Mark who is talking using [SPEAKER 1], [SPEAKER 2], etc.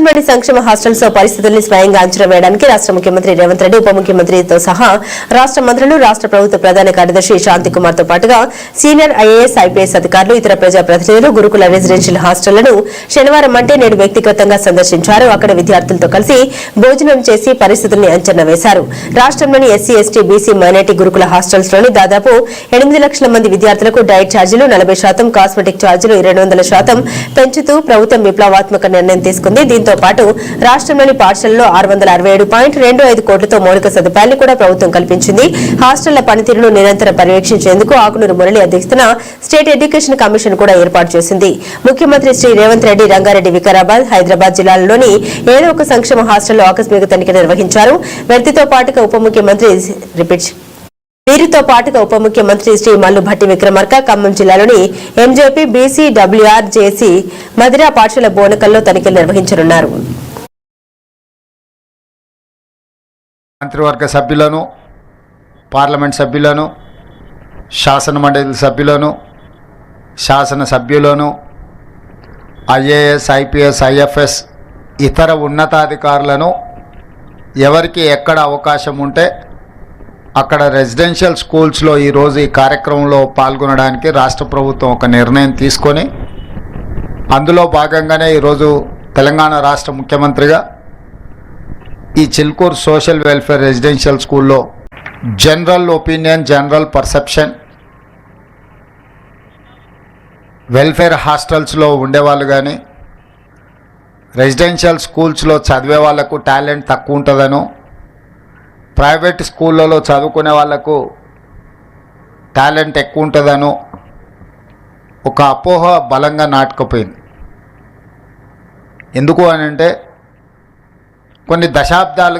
[SPEAKER 1] రాష్ట్రంలోని సంక్షేమ హాస్టల్స్ పరిస్థితుల్ని స్వయంగా అంచనా వేయడానికి రాష్ట్ర ముఖ్యమంత్రి రేవంత్ రెడ్డి ఉప ముఖ్యమంత్రితో సహా రాష్ట్ర మంత్రులు రాష్ట్ర ప్రభుత్వ ప్రధాన కార్యదర్శి శాంతి కుమార్తో పాటుగా సీనియర్ ఐఏఎస్ ఐపీఎస్ అధికారులు ఇతర ప్రజా ప్రతినిధులు గురుకుల రెసిడెన్షియల్ హాస్టళ్ళను శనివారం అంటే నేడు వ్యక్తిగతంగా సందర్శించారు. అక్కడ విద్యార్థులతో కలిసి భోజనం చేసి పరిస్థితుల్ని అంచనా వేశారు. రాష్ట్రంలోని ఎస్సీ ఎస్టీ బీసీ మైనార్టీ గురుకుల హాస్టల్స్లోని దాదాపు ఎనిమిది లక్షల మంది విద్యార్థులకు డైట్ ఛార్జీలు నలభై శాతం కాస్మెటిక్ ఛార్జీలు ఇరవై వందల శాతం పెంచుతూ ప్రభుత్వం విప్లవాత్మక నిర్ణయం తీసుకుంది. దీంతో పాటు రాష్ట్రంలోని పాఠశాలలో ఆరు వందల అరవై ఏడు పాయింట్ రెండు ఐదు కోట్లతో మౌలిక సదుపాయాన్ని కూడా ప్రభుత్వం కల్పించింది. హాస్టళ్ళ పనితీరును నిరంతరం పర్యవేక్షించేందుకు ఆకునూరు మురళి అధ్యక్షతన స్టేట్ ఎడ్యుకేషన్ కమిషన్ కూడా ఏర్పాటు చేసింది. ముఖ్యమంత్రి శ్రీ రేవంత్ రెడ్డి రంగారెడ్డి వికారాబాద్ హైదరాబాద్ జిల్లాల్లోని ఏదో ఒక సంక్షేమ హాస్టల్లో ఆకస్మిక తనిఖీ నిర్వహించారు. వ్యక్తితో పాటుగా ఉప ముఖ్యమంత్రి రిపీట్ వీరితో పాటుగా ఉప ముఖ్యమంత్రి శ్రీ మల్లుభట్టి విక్రమార్క ఖమ్మం జిల్లాలోని MJP BC WR JC Madhira పాఠశాల బోనకల్లో తనిఖీలు నిర్వహించనున్నారు.
[SPEAKER 2] మంత్రివర్గ సభ్యులను పార్లమెంట్ సభ్యులను శాసన మండలి సభ్యులను శాసన సభ్యులను ఐఏఎస్ ఐపీఎస్ ఐఎఫ్ఎస్ ఇతర ఉన్నతాధికారులను ఎవరికి ఎక్కడ అవకాశం ఉంటే అక్కడ రెసిడెన్షియల్ స్కూల్స్లో ఈరోజు ఈ కార్యక్రమంలో పాల్గొనడానికి రాష్ట్ర ప్రభుత్వం ఒక నిర్ణయం తీసుకొని అందులో భాగంగానే ఈరోజు తెలంగాణ రాష్ట్ర ముఖ్యమంత్రిగా ఈ చిల్కూర్ సోషల్ వెల్ఫేర్ రెసిడెన్షియల్ స్కూల్లో general opinion general perception welfare హాస్టల్స్లో ఉండేవాళ్ళు కానీ రెసిడెన్షియల్ స్కూల్స్లో చదివే వాళ్ళకు టాలెంట్ తక్కువ ఉంటుందనో ప్రైవేట్ స్కూళ్ళలో చదువుకునే వాళ్ళకు టాలెంట్ ఎక్కువ ఉంటుందనో ఒక అపోహ బలంగా నాటుకుపోయింది. ఎందుకు అని అంటే కొన్ని దశాబ్దాలు